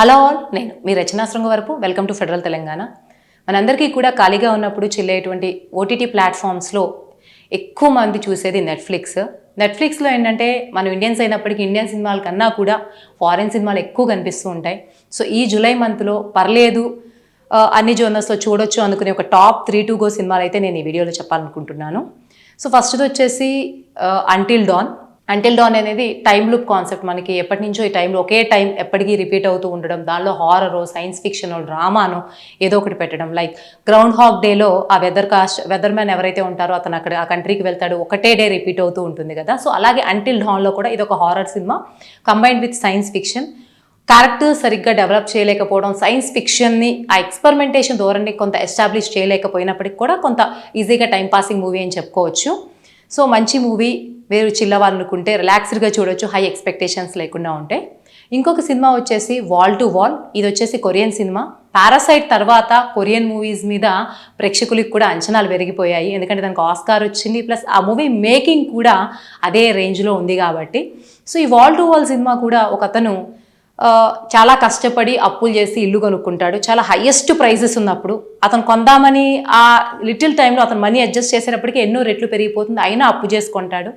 Hello all నేను మీ రచనాశ్రంగ వరకు. Welcome to federal Telangana మనందరికీ కూడా ఖాళీగా ఉన్నప్పుడు చెల్లేటువంటి ఓటీటీ ప్లాట్ఫామ్స్లో ఎక్కువ మంది చూసేది నెట్ఫ్లిక్స్ నెట్ఫ్లిక్స్లో ఏంటంటే మనం ఇండియన్స్ అయినప్పటికీ ఇండియన్ సినిమాల కన్నా కూడా ఫారిన్ సినిమాలు ఎక్కువ కనిపిస్తూ ఉంటాయి. సో ఈ జూలై మంత్లో పర్లేదు అన్ని జోనర్స్లో చూడొచ్చు అనుకునే ఒక టాప్ త్రీ టూ గో సినిమాలు అయితే నేను ఈ వీడియోలో చెప్పాలనుకుంటున్నాను. సో ఫస్ట్ది వచ్చేసి అంటిల్ డాన్ అంటిల్ డాన్ అనేది టైం లూప్ కాన్సెప్ట్ మనకి ఎప్పటి నుంచో ఈ టైంలో ఒకే టైం ఎప్పటికీ రిపీట్ అవుతూ ఉండడం దానిలో హారర్ సైన్స్ ఫిక్షన్ డ్రామాను ఏదో ఒకటి పెట్టడం. లైక్ గ్రౌండ్ హాక్ డేలో ఆ వెదర్ కాస్ట్ వెదర్ మ్యాన్ ఎవరైతే ఉంటారో అతను అక్కడ ఆ కంట్రీకి వెళ్తాడు ఒకటే డే రిపీట్ అవుతూ ఉంటుంది కదా. సో అలాగే అంటిల్ డాన్లో కూడా ఇది ఒక horror cinema combined with science fiction character సరిగ్గా డెవలప్ చేయలేకపోవడం సైన్స్ ఫిక్షన్ని ఆ ఎక్స్పెరిమెంటేషన్ ధోరణి కొంత ఎస్టాబ్లిష్ చేయలేకపోయినప్పటికీ కూడా కొంత ఈజీగా టైం పాసింగ్ మూవీ అని చెప్పుకోవచ్చు. సో మంచి మూవీ మీరు చిల్లవాలనుకుంటే రిలాక్స్డ్గా చూడొచ్చు హై ఎక్స్పెక్టేషన్స్ లేకుండా ఉంటే. ఇంకొక సినిమా వచ్చేసి వాల్ టు వాల్ ఇది వచ్చేసి కొరియన్ సినిమా. పారాసైట్ తర్వాత కొరియన్ మూవీస్ మీద ప్రేక్షకులకు కూడా అంచనాలు పెరిగిపోయాయి. ఎందుకంటే దానికి ఆస్కార్ వచ్చింది ప్లస్ ఆ మూవీ మేకింగ్ కూడా అదే రేంజ్లో ఉంది కాబట్టి. సో ఈ వాల్ టు వాల్ సినిమా కూడా ఒక అతను చాలా కష్టపడి అప్పులు చేసి ఇల్లు కొనుక్కుంటాడు. చాలా హయ్యెస్ట్ ప్రైజెస్ ఉన్నప్పుడు అతను కొందామని ఆ లిటిల్ టైంలో అతను మనీ అడ్జస్ట్ చేసేటప్పటికి ఎన్నో రెట్లు పెరిగిపోతుంది. అయినా అప్పు చేసుకుంటాడు.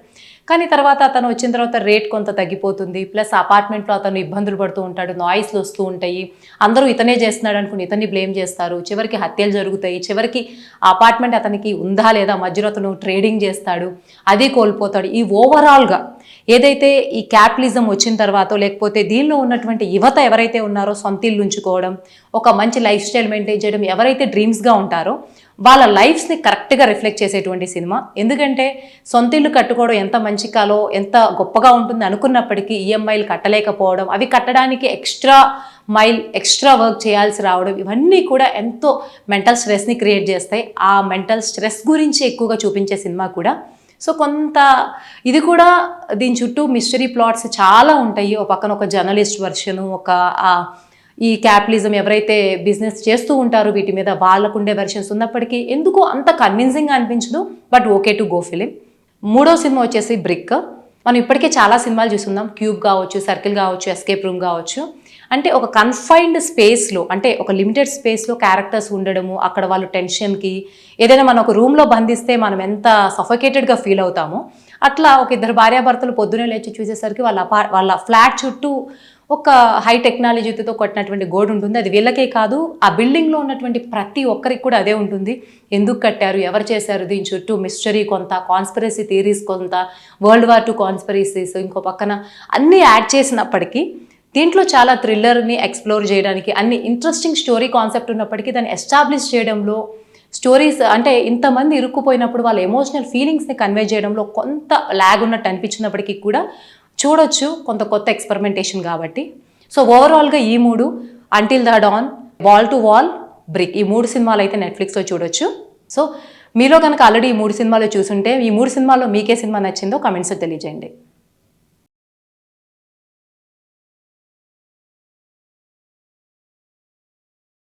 కానీ తర్వాత అతను వచ్చిన తర్వాత రేట్ కొంత తగ్గిపోతుంది. ప్లస్ అపార్ట్మెంట్లో అతను ఇబ్బందులు పడుతూ ఉంటాడు. నాయిస్లు వస్తూ ఉంటాయి. అందరూ ఇతనే చేస్తున్నాడు అనుకుని ఇతన్ని బ్లేమ్ చేస్తారు. చివరికి హత్యలు జరుగుతాయి. చివరికి అపార్ట్మెంట్ అతనికి ఉందా లేదా మధ్యలో అతను ట్రేడింగ్ చేస్తాడు. అది కోల్పోతాడు. ఈ ఓవరాల్గా ఏదైతే ఈ క్యాపిటలిజం వచ్చిన తర్వాత లేకపోతే దీనిలో ఉన్నటువంటి యువత ఎవరైతే ఉన్నారో సొంత ఇల్లు ఉంచుకోవడం ఒక మంచి లైఫ్ స్టైల్ మెయింటైన్ చేయడం ఎవరైతే డ్రీమ్స్గా ఉంటారో వాళ్ళ లైఫ్స్ని కరెక్ట్గా రిఫ్లెక్ట్ చేసేటువంటి సినిమా. ఎందుకంటే సొంత ఇల్లు కట్టుకోవడం ఎంత మంచి కాలో ఎంత గొప్పగా ఉంటుంది అనుకున్నప్పటికీ ఈఎంఐలు కట్టలేకపోవడం అవి కట్టడానికి ఎక్స్ట్రా మైల్ ఎక్స్ట్రా వర్క్ చేయాల్సి రావడం ఇవన్నీ కూడా ఎంతో మెంటల్ స్ట్రెస్ని క్రియేట్ చేస్తాయి. ఆ మెంటల్ స్ట్రెస్ గురించి ఎక్కువగా చూపించే సినిమా కూడా సో కొంత ఇది కూడా దీని చుట్టూ మిస్టరీ ప్లాట్స్ చాలా ఉంటాయి. ఒక పక్కన ఒక జర్నలిస్ట్ వర్షను ఒక ఈ క్యాపిటలిజం ఎవరైతే బిజినెస్ చేస్తూ ఉంటారో వీటి మీద వాళ్ళకుండే వెర్షన్స్ ఉన్నప్పటికీ ఎందుకో అంత కన్విన్సింగ్గా అనిపించదు. But okay to go film మూడో సినిమా వచ్చేసి బ్రిక్ మనం ఇప్పటికే చాలా సినిమాలు చూస్తున్నాం క్యూబ్ కావచ్చు సర్కిల్ కావచ్చు ఎస్కేప్ రూమ్ కావచ్చు. అంటే ఒక కన్ఫైన్డ్ స్పేస్లో అంటే ఒక లిమిటెడ్ స్పేస్లో క్యారెక్టర్స్ ఉండడము అక్కడ వాళ్ళు టెన్షన్కి ఏదైనా మనం ఒక రూమ్లో బంధిస్తే మనం ఎంత సఫోకేటెడ్గా ఫీల్ అవుతామో అట్లా ఒక ఇద్దరు భార్యాభర్తలు పొద్దునే లేచి చూసేసరికి వాళ్ళ వాళ్ళ ఫ్లాట్ చుట్టూ ఒక హై టెక్నాలజీతో కొట్టినటువంటి గోడ ఉంటుంది. అది వీళ్ళకే కాదు ఆ బిల్డింగ్లో ఉన్నటువంటి ప్రతి ఒక్కరికి కూడా అదే ఉంటుంది. ఎందుకు కట్టారు ఎవరు చేశారు దీని చుట్టూ మిస్టరీ కొంత కాన్స్పిరసీ థియరీస్ కొంత వరల్డ్ వార్ టూ కాన్స్పిరసీస్ ఇంకో పక్కన అన్నీ యాడ్ చేసినప్పటికీ దీంట్లో చాలా థ్రిల్లర్ని ఎక్స్ప్లోర్ చేయడానికి అన్ని ఇంట్రెస్టింగ్ స్టోరీ కాన్సెప్ట్ ఉన్నప్పటికీ దాన్ని ఎస్టాబ్లిష్ చేయడంలో స్టోరీస్ అంటే ఇంతమంది ఇరుక్కుపోయినప్పుడు వాళ్ళ ఎమోషనల్ ఫీలింగ్స్ని కన్వే చేయడంలో కొంత ల్యాగ్ ఉన్నట్టు అనిపించినప్పటికీ కూడా చూడొచ్చు కొంత కొత్త ఎక్స్పెరిమెంటేషన్ కాబట్టి. సో ఓవరాల్గా ఈ మూడు until the dawn wall to wall brick ఈ మూడు సినిమాలు అయితే నెట్ఫ్లిక్స్లో చూడొచ్చు. సో మీలో కనుక ఆల్రెడీ ఈ మూడు సినిమాలు చూసుంటే ఈ మూడు సినిమాల్లో మీకే సినిమా నచ్చిందో కమెంట్స్లో తెలియజేయండి.